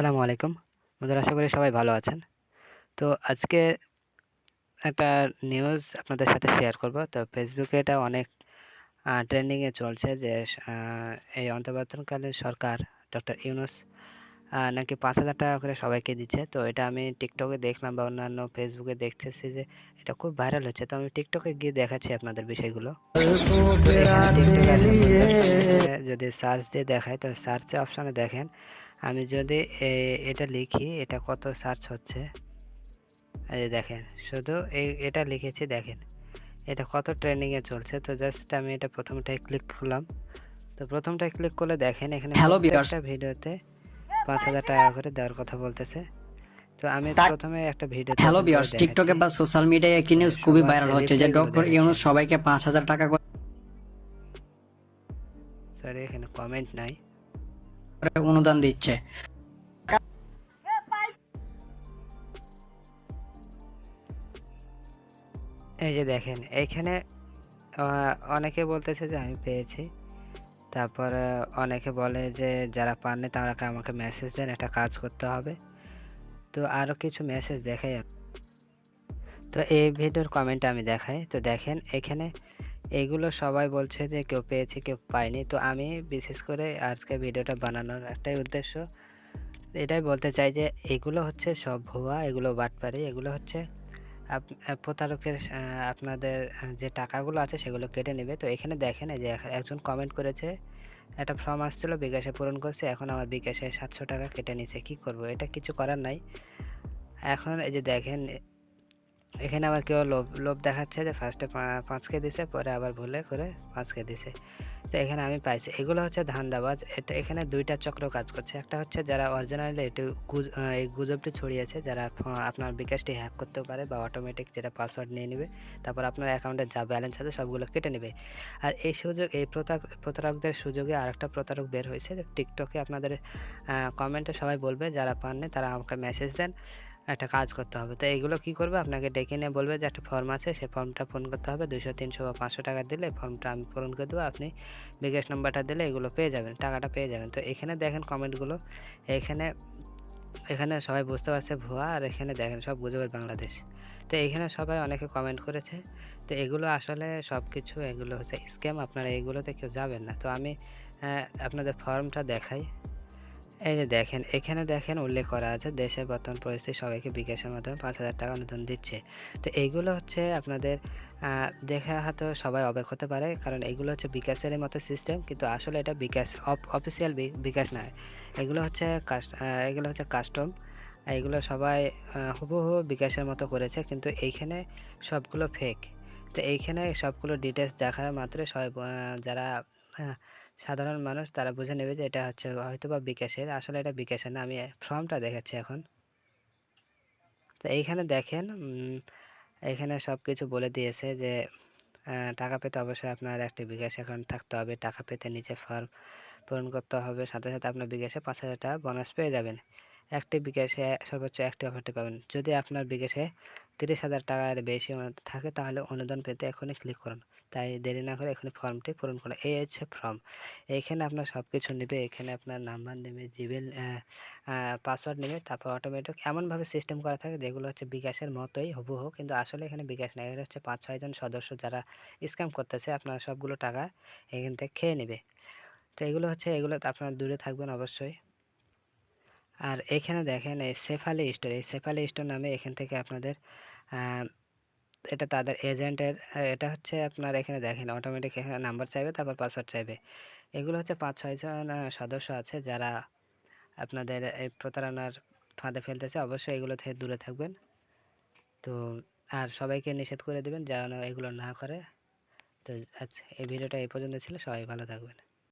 আসসালামু আলাইকুম। বন্ধুরা, আশা করি সবাই ভালো আছেন। তো আজকে একটা নিউজ আপনাদের সাথে শেয়ার করব। তো ফেসবুকে এটা অনেক ট্রেন্ডিংয়ে চলছে যে এই অন্তর্বর্তীকালীন সরকার ডক্টর ইউনুস নাকি পাঁচ হাজার টাকা করে সবাইকে দিচ্ছে। তো এটা আমি টিকটকে দেখলাম বা অন্যান্য ফেসবুকে দেখতেছি যে, এটা খুব ভাইরাল হচ্ছে। তো আমি টিকটকে গিয়ে দেখাচ্ছি আপনাদের বিষয়গুলো। যদি সার্চ দিয়ে দেখায়, তো সার্চে অপশানে দেখেন। আমি যদি এটা লিখি এটা কত সার্চ হচ্ছে? এই দেখেন শুধু এই এটা লিখেছি দেখেন। এটা কত ট্রেন্ডিং এ চলছে তো জাস্ট আমি এটা প্রথমটায় ক্লিক করলাম। তো প্রথমটায় ক্লিক করলে দেখেন এখানে. প্রত্যেকটা ভিডিওতে পাঁচ হাজার টাকা করে দেওয়ার কথা বলতেছে। তো আমি প্রথমে একটা ভিডিও হ্যালো বিয়ার্স টিকটকে বা সোশ্যাল মিডিয়ায় একটি নিউজ খুবই ভাইরাল হচ্ছে যে ডক্টর ইউনুস সবাইকে পাঁচ হাজার টাকা করে সরি এখানে কমেন্ট নাই। অনুদান দিচ্ছে। এই যে দেখেন এইখানে অনেকে বলতেছে যে আমি পেয়েছি। তারপরে অনেকে বলে যে যারা পাননি তারা আমাকে মেসেজ দেন, একটা কাজ করতে হবে। তো আরও কিছু মেসেজ দেখাই। তো এই ভিডিওর কমেন্ট আমি দেখাই। তো দেখেন, এখানে এগুলো সবাই বলছে যে কেউ পেয়েছে, কেউ পায়নি। তো আমি বিশেষ করে আজকে ভিডিওটা বানানোর একটাই উদ্দেশ্য। এটাই বলতে চাই যে এগুলো হচ্ছে সব ভুয়া, এগুলো বাটপারি। এগুলো হচ্ছে প্রতারকের আপনাদের যে টাকাগুলো আছে সেগুলো কেটে নেবে। তো এখানে দেখেন এই যে একজন কমেন্ট করেছে, একটা ফর্ম আসছিল, বিকাশে পূরণ করছে, এখন আমার বিকাশে সাতশো টাকা কেটে নিছে, কি করব? এটা কিছু করার নাই। এখন এই যে দেখেন এখানে আবার কেউ লোভ লোভ দেখাচ্ছে যে ফার্স্টে পাঁচকে দিছে, পরে আবার ভুলে করে পাঁচকে দিছে। তো এখানে আমি পাইছি। এগুলো হচ্ছে ধান্দাবাজ। এটা, এখানে দুইটা চক্র কাজ করছে। একটা হচ্ছে যারা অরিজিনালি গুজ- এই গুজবটি ছড়িয়েছে, যারা আপনার বিকাশটি হ্যাক করতে পারে বা অটোমেটিক যেটা পাসওয়ার্ড নিয়ে নেবে, তারপর আপনার অ্যাকাউন্টে যা ব্যালেন্স আছে সবগুলো কেটে নেবে। আর এই সুযোগ, এই প্রতারক প্রতারকদের সুযোগে আরেকটা প্রতারক বের হয়েছে। টিকটকে আপনাদের কমেন্টে সবাই বলবে, যারা পাননি তারা আমাকে মেসেজ দেন। একটা কাজ করতে হবে। তো এইগুলো কি করবে? আপনাকে ডেকে নিয়ে বলবে যে একটা ফর্ম আছে সেই ফর্মটা পূরণ করতে হবে। দুশো তিনশো বা পাঁচশো টাকা দিলে ফর্মটা আমি পূরণ করে দেবো। আপনি বিকাশ নাম্বারটা দিলে এগুলো পেয়ে যাবেন, টাকাটা পেয়ে যাবেন। তো এখানে দেখেন কমেন্টগুলো এখানে এখানে সবাই বুঝতে পারছে ভুয়া, আর এখানে দেখেন সব গুজবের বাংলাদেশ। তো এখানে সবাই অনেকে কমেন্ট করেছে। তো এগুলো আসলে সব কিছু এগুলো হচ্ছে স্ক্যাম আপনারা এগুলোতে কেউ যাবেন না। তো আমি আপনাদের ফর্মটা দেখাই। এই যে দেখেন, এখানে দেখেন উল্লেখ করা আছে, দেশের বর্তমান পরিস্থিতি সবাইকে বিকাশের মাধ্যমে পাঁচ হাজার টাকা অনুদান দিচ্ছে। তো এইগুলো হচ্ছে আপনাদের দেখে হয়তো সবাই অবাক হতে পারে, কারণ এগুলো হচ্ছে বিকাশের মতো সিস্টেম কিন্তু আসলে এটা বিকাশ অফিসিয়াল বিকাশ নয়। এগুলো হচ্ছে এগুলো হচ্ছে কাস্টম এগুলো সবাই হুবহু বিকাশের মতো করেছে, কিন্তু এইখানে সবগুলো ফেক তো এইখানে সবগুলো ডিটেলস দেখার মাত্র সবাই যারা সাধারণ মানুষ তারা বুঝে নেবে যে এটা হচ্ছে হয়তো বা বিকাশের। আসলে এটা বিকাশের না, আমি ফর্মটা দেখাচ্ছি এখন। তো এইখানে দেখেন এখানে সব কিছু বলে দিয়েছে যে টাকা পেতে অবশ্যই আপনার একটি বিকাশ অ্যাকাউন্ট থাকতে হবে। টাকা পেতে নিচে ফর্ম পূরণ করতে হবে। সাথে সাথে আপনার বিকাশে পাঁচ হাজার টাকা বোনাস পেয়ে যাবেন। একটি বিকাশে সর্বোচ্চ একটি অফারটি পাবেন। যদি আপনার বিকাশে তিরিশ হাজার টাকার বেশি থাকে তাহলে অনুদান পেতে এখনই ক্লিক করুন। তাই দেরি না করে এখনই ফর্মটি পূরণ করুন। এই হচ্ছে ফর্ম এইখানে আপনার সব কিছু নেবে। এখানে আপনার নাম্বার নেবে জিমেল পাসওয়ার্ড নেবে। তারপর অটোমেটিক এমনভাবে সিস্টেম করা থাকে যেগুলো হচ্ছে বিকাশের মতোই হুবহু। কিন্তু আসলে এখানে বিকাশ নেই। এটা হচ্ছে পাঁচ ছয়জন সদস্য যারা স্ক্যাম করতেছে, আপনার সবগুলো টাকা এখান থেকে খেয়ে নেবে। তো এগুলো হচ্ছে, এগুলো আপনার দূরে থাকবেন অবশ্যই। আর এখানে দেখেন, এই সেফালি স্টোর এই সেফালি স্টোর নামে এখান থেকে আপনাদের এটা তাদের এজেন্টের এটা হচ্ছে আপনার এখানে দেখেন অটোমেটিক এখানে নাম্বার চাইবে, তারপর পাসওয়ার্ড চাইবে। এগুলো হচ্ছে পাঁচ ছয়জন সদস্য আছে যারা আপনাদের এই প্রতারণার ফাঁদে ফেলতেছে, অবশ্যই এগুলো থেকে দূরে থাকবেন। তো, আর সবাইকে নিষেধ করে দিবেন যেন এগুলো না করে। তো আচ্ছা এই ভিডিওটা এই পর্যন্ত ছিল, সবাই ভালো থাকবেন।